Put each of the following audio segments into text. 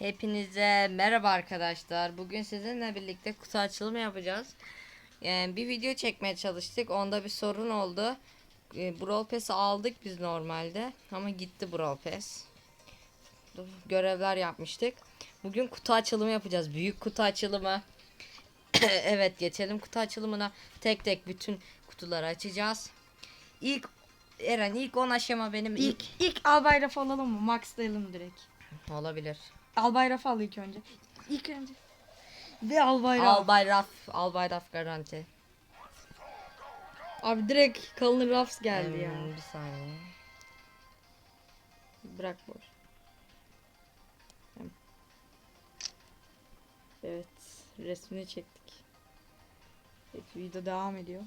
Hepinize merhaba arkadaşlar. Bugün sizinle birlikte kutu açılımı yapacağız. Yani bir video çekmeye çalıştık. Onda bir sorun oldu. E, Brawl Pass'ı aldık biz normalde. Ama gitti Brawl Pass. Görevler yapmıştık. Bugün kutu açılımı yapacağız. Büyük kutu açılımı. evet geçelim kutu açılımına. Tek tek bütün kutuları açacağız. İlk Eren ilk 10 aşama benim ilk. İlk, ilk Albay Raf alalım mı? Max'layalım direkt. Olabilir. Albay Raf al ilk önce. İlk önce. Ve Albay Raf. Albay Raf, Albay Raf garanti. Abi direkt kalın Rafs geldi ya. Hmm, Bir saniye. Bırak boş. Evet. Resmini çektik. Evet video devam ediyor.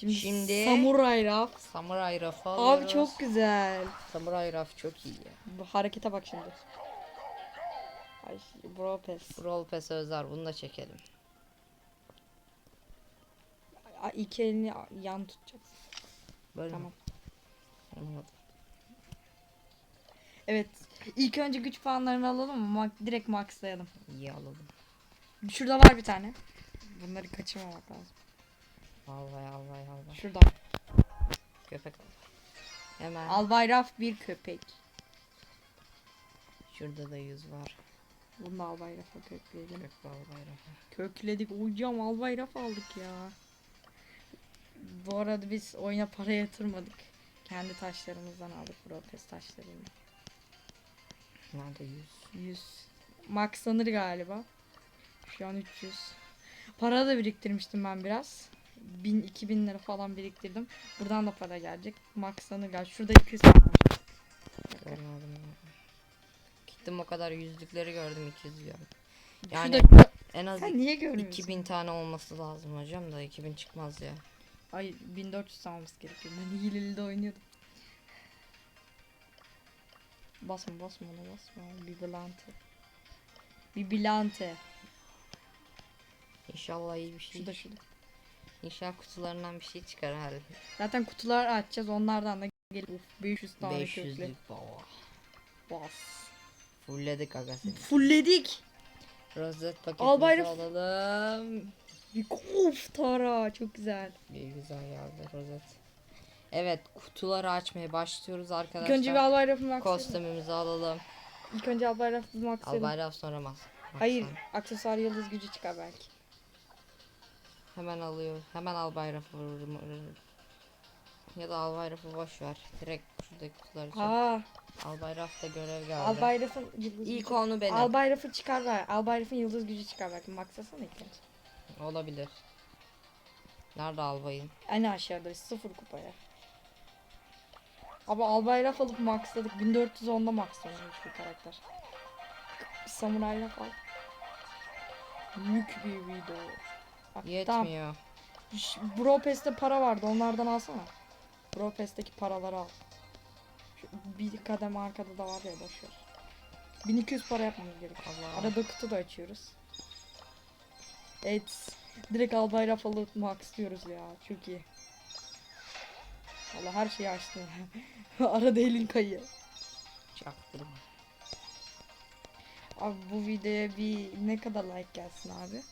Şimdi, Şimdi- Samuray Raf. Samuray Raf'ı Abi alıyoruz. çok güzel. Samuray Raf çok iyi ya. Bu harekete bak şimdi. Ay bro pes. Brawl Pass özel bunu da çekelim. Ay, İki elini yan tutacaksın. Böyle Tamam. mi? Anlamadım. Evet. İlk önce güç puanlarını alalım mı? Ma- direkt maxlayalım. İyi alalım. Şurada var bir tane. Bunları kaçırmamak lazım. Vallahi vallahi vallahi. Şurada. Köpek. Hemen. Albayraf bir köpek. Şurada da yüz var. Bunu da albayrafa kökleyelim. Kök Albay Raf'ı. Kökledik. Hocam albayraf aldık ya. Bu arada biz oyuna para yatırmadık. Kendi taşlarımızdan aldık. Propes taşlarını. Nerede yüz? 100. Maxlanır galiba. Şu an 300. Para da biriktirmiştim ben biraz. 1000 2000 lira falan biriktirdim. Buradan da para gelecek. Maxlanır galiba. Şurada 200 tane var. Görmedim ya. Gittim o kadar yüzlükleri gördüm 200 gördüm. Yani Şurada en az sen niye görmüyorsun? 2000 tane olması lazım hocam da 2000 çıkmaz ya. Ay 1400 alması gerekiyor. Ben hileli de oynuyordum. Basma basma ona basma. Bir bilante. Bir bilante. İnşallah iyi bir şey. Şurada şurada. İnşallah kutularından bir şey çıkar herhalde. Zaten kutular açacağız. Onlardan da gelip Uf, 500 tane 500'lük kökle. baba. Bas. Fullledik aga seni. Fulledik. Rozet paketimizi Albay Raf- alalım. Bir of tara çok güzel. Bir güzel geldi rozet. Evet kutuları açmaya başlıyoruz İlk arkadaşlar. önce bir albay rafı maxlayalım. Kostümümüzü alalım. İlk önce albay rafı maxlayalım. Albay Raf sonra mas. Hayır. Aksesuar yıldız gücü çıkar belki. Hemen alıyor. Hemen vururum. vururum. Ya da Albay Raf'ı boş ver. Direkt şuradaki kutuları çek. Aa, Albay Raf'ta görev geldi. albay rafın yıldız İlk gücü. onu benim. Albay rafı çıkar ver. Albay rafın yıldız gücü çıkar belki. Maxlasana ilk. Olabilir. Nerede Albay'ın? En aşağıda sıfır kupaya. Ama albay raf alıp maxladık. 1410'da maxlanıyormuş bir karakter. Bir samuray raf al. Yük bir video. Bak, tamam. Yetmiyor. Ş- Bro Pass'te para vardı onlardan alsana. Bro Pass'teki paraları al. Şu bir kademe arkada da var ya boşver. 1200 para yapmamız gerek. Allah. Arada kutu da açıyoruz. Evet. Direkt albay raf alıp max diyoruz ya. Çok iyi. Allah her şeyi açtı. Arada elin kayıyor. Çaktırma. Abi bu videoya bir ne kadar like gelsin abi?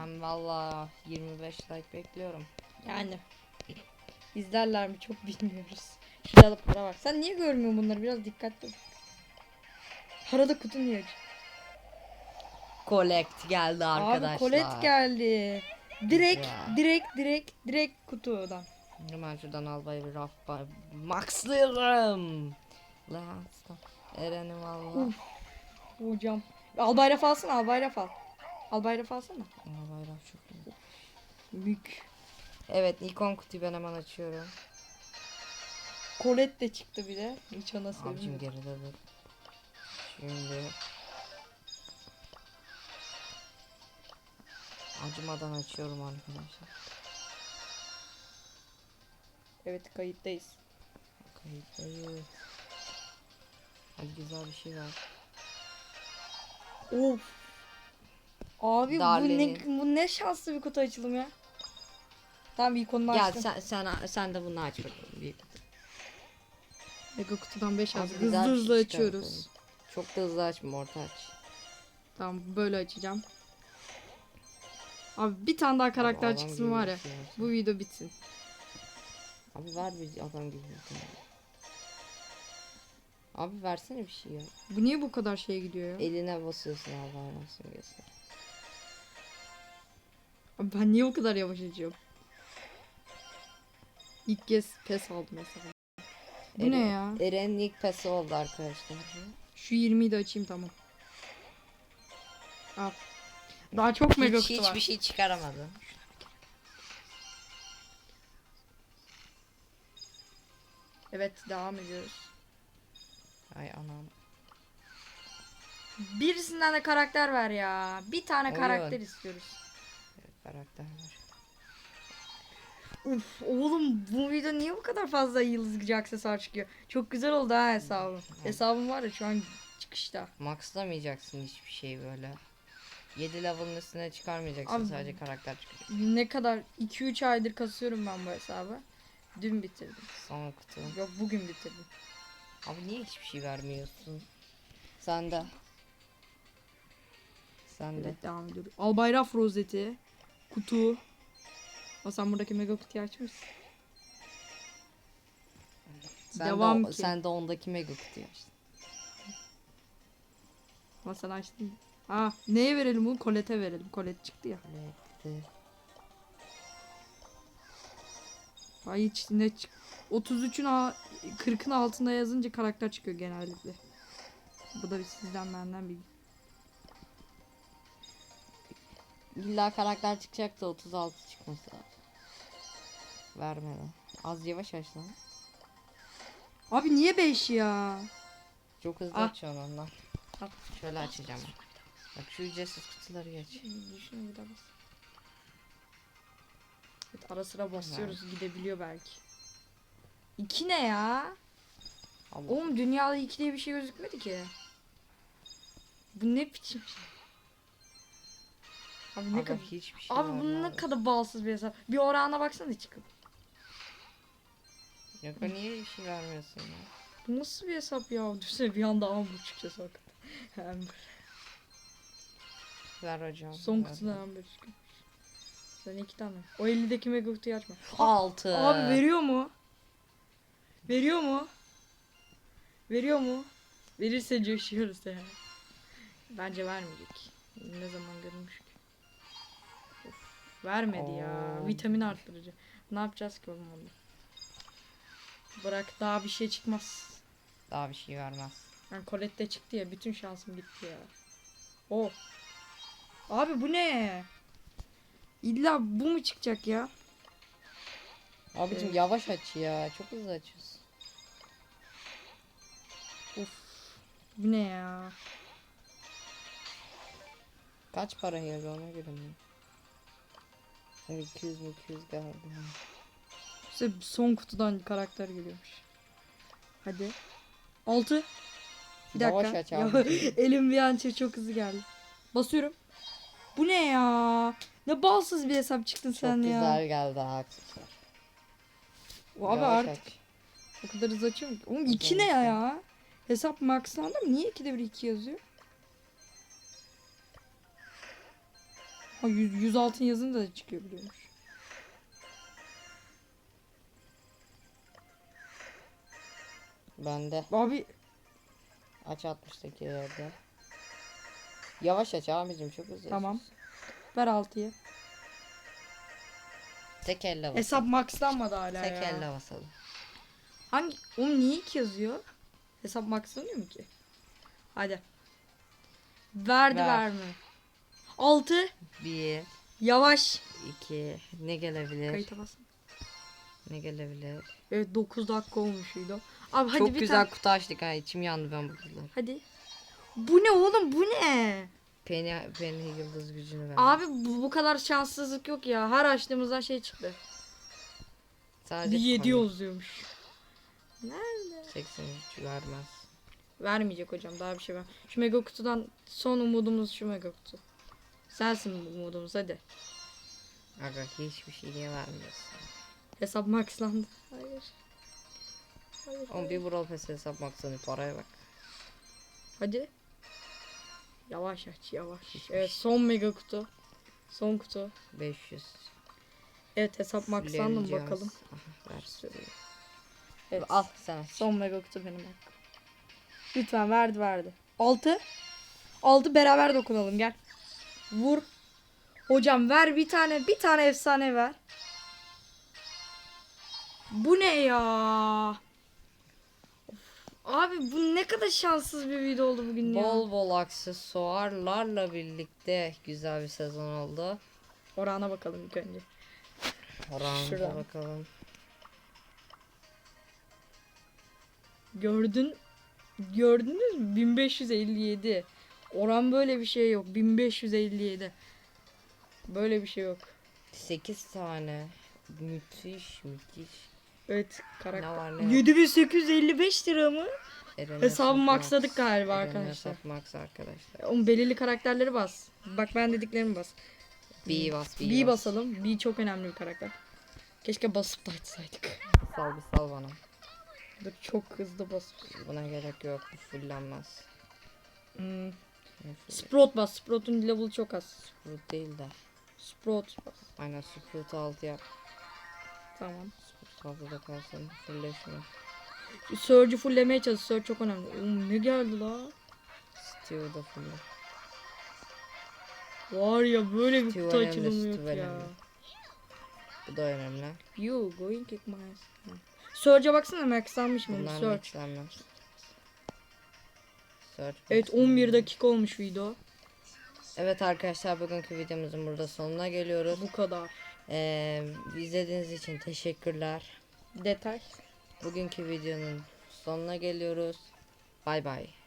Ben valla 25 like bekliyorum. Yani. İzlerler mi çok bilmiyoruz. Şurada da para var. Sen niye görmüyorsun bunları? Biraz dikkatli ol. Arada kutu niye? Collect geldi arkadaşlar. Abi kolet geldi. Direkt, Güzel. direkt, direkt, direkt kutudan. Hemen şuradan Albay'ı bir raf maxlıyorum. Lan stop. Eren'im valla. Hocam. Albay raf alsana, albay raf al. Albay raf alsana. Albay raf çok iyi. Mük. Evet 10 kutuyu ben hemen açıyorum. Kolet de çıktı bir de. Hiç ona Abicim sevindim. geride dur. Şimdi acımadan açıyorum arkadaşlar. Evet kayıttayız. Kayıtları. Hadi güzel bir şey var. Of. Abi bu ne, bu ne şanslı bir kutu açılım ya. Tamam ikonunu Gel açtım. sen sen sen de bunu aç bakalım. Bir Mega kutudan 5 Abi aldık. güzel Hızlı bir hızlı açıyoruz. çıkartalım. Çok da hızlı açma orta aç. Tamam böyle açacağım. Abi bir tane daha karakter adam çıksın gibi var ya. bir şey olsun. Bu video bitsin. Abi ver bir adam gibi bir tane. Abi versene bir şey ya. Bu niye bu kadar şeye gidiyor ya? Eline basıyorsun abi hayvan simgesi. Ben niye o kadar yavaş açıyorum? İlk kez pes aldım mesela. Bu Eren- ne ya? Eren'in ilk pesi oldu arkadaşlar. Şu 20'yi de açayım tamam. Al. Daha çok mega Hiç, kutu var. hiçbir şey çıkaramadı. Evet devam ediyoruz. Ay anam. Birisinden de karakter ver ya. Bir tane Oyun. karakter istiyoruz. Karakter var. Uf oğlum bu video niye bu kadar fazla yıldız aksesuar çıkıyor? Çok güzel oldu ha hesabım. Hesabım var ya şu an çıkışta. Maxlamayacaksın hiçbir şey böyle. 7 level'ın üstüne çıkarmayacaksın Abi- sadece karakter çıkacak. Ne kadar 2-3 aydır kasıyorum ben bu hesabı. Dün bitirdim. Son kutu. Yok bugün bitirdim. Abi niye hiçbir şey vermiyorsun? Sen de. Sen de. Evet devam ediyoruz. Albayraf rozeti. Kutu. O sen buradaki mega kutuyu açmışsın. Sen Devam de, ki. sen de ondaki mega kutuyu açtın. Ama sen açtın. Ha neye verelim bunu? Colette verelim. Colette çıktı ya. Evet. Ay hiç ne çık. 33'ün a- 40'ın altında yazınca karakter çıkıyor genellikle. Bu da bir sizden benden bir. İlla karakter çıkacak da 36 çıkması lazım. Vermeden. Az yavaş aç lan. Abi niye 5 ya? Çok hızlı Ah. açıyorsun ondan. Al. Şöyle açacağım. Bak şu ücretsiz kutuları geç. Düşünün bir daha bas. Evet, ara sıra basıyoruz gidebiliyor belki. 2 ne ya? Ama Oğlum dünyada 2 diye bir şey gözükmedi ki. Bu ne biçim şey? Abi ne kadar hiçbir şey Abi bu ne kadar bağımsız bir hesap. Bir orana baksana çıkıp. Yok ben niye bir şey vermiyorsun ya? Bu nasıl bir hesap ya? Düşünsene bir anda hamburg çıkacağız hakikaten. Ver hocam. Son kutuda hamburg çıkıyor. Sen iki tane. O 50'deki mega kutuyu açma. Altı. Abi veriyor mu? Veriyor mu? Veriyor mu? Verirse coşuyoruz ya. Bence vermeyecek. Ne zaman görmüş vermedi ya. Vitamin arttırıcı. Ne yapacağız ki oğlum onu? Bırak daha bir şey çıkmaz. Daha bir şey vermez. Yani Colette çıktı ya bütün şansım gitti ya. Oh. Abi bu ne? İlla bu mu çıkacak ya? Abicim Evet. yavaş aç ya. Çok hızlı açıyorsun. Bu ne ya? Kaç para geldi ona göre mi? Yani 200 mi 200 geldi. İşte son kutudan karakter geliyormuş. Hadi. 6. Bir dakika. Yavaş aç Ya, abi. Elim bir an çok- çok hızlı geldi. Basıyorum. Bu ne ya? Ne balsız bir hesap çıktın Çok sen ya. güzel geldi aksesuar. Abi Yavaş artık aç. o kadar hızlı açıyorum ki. Oğlum Hızlı 2 ne ya? Hesap maxlandı mı? Niye 2'de bir 2 yazıyor? Ha 100, 100 altın yazınca da çıkıyor biliyormuş. Bende. Abi Aç 60'taki yerde. Yavaş aç abicim çok hızlı Tamam. ver 6'yı. Tek elle basalım. Hesap maxlanmadı hala Tek ya. elle basalım. Hangi? Oğlum niye 2 yazıyor? Hesap maxlanıyor mu ki? Hadi. Verdi Ver. verme. 6. 1, Yavaş. 2, ne gelebilir? Kayıta bas. Ne gelebilir? Evet 9 dakika olmuşuydu. Abi hadi Çok bir güzel tane. kutu açtık ha içim yandı ben bu kutuları. Hadi. Bu ne oğlum bu ne? Penny, Penny yıldız gücünü ver. Abi bu, bu kadar şanssızlık yok ya. Her açtığımızda şey çıktı. Sadece Bir 7 Penny. yazıyormuş. Nerede? 83 vermez. Vermeyecek hocam daha bir şey ver. Şu mega kutudan son umudumuz şu mega kutu. Sensin bu umudumuz hadi. Aga hiçbir şey niye vermiyorsun? Hesap maxlandı. Hayır. hayır. Oğlum bir Brawl Pass hesap maksını paraya bak. Hadi. Yavaş aç yavaş. Evet son mega kutu. Son kutu. 500. Evet hesap Fulleneceğiz. bakalım. Ver. Evet. Al sen. Son mega kutu benim hakkım. Lütfen verdi verdi. 6. 6 beraber dokunalım gel. Vur. Hocam ver bir tane bir tane efsane ver. Bu ne ya? Abi bu ne kadar şanssız bir video oldu bugün ya. Bol bol aksesuarlarla birlikte güzel bir sezon oldu. Orana bakalım ilk önce. Oran'a bakalım. Gördün gördünüz mü? 1557. Oran böyle bir şey yok. 1557. Böyle bir şey yok. 8 tane. Müthiş müthiş. Evet karakter. Ne var ne yok. 7855 lira mı? Eren Hesabı Hesap maksadık Max. galiba Eren arkadaşlar. Hesap Max arkadaşlar. Oğlum belirli karakterleri bas. Bak ben dediklerimi bas. B bas B, B bas. basalım. B çok önemli bir karakter. Keşke basıp da açsaydık. Sal bir sal bana. Dur çok hızlı bas. Buna gerek yok. Bu fullenmez. Hmm. Sprout bas. Sprout'un level'ı çok az. Sprout değil de. Sprout bas. Aynen Sprout 6 yap. Tamam. Sprout 6'da kalsın. Fulleşme. Surge'ü fulllemeye çalış. Surge çok önemli. Oğlum ne geldi la? Steve'u da fulle. Var ya böyle bir kutu açılımı yok ya. önemli. Bu da önemli. You going kick my ass. Surge'a baksana maxlanmış mı? Bunlar Surge. Search Evet maxlenmez. 11 dakika olmuş video. Evet arkadaşlar bugünkü videomuzun burada sonuna geliyoruz. Bu kadar. Ee, izlediğiniz için teşekkürler. Detay. Bugünkü videonun sonuna geliyoruz. Bay bay.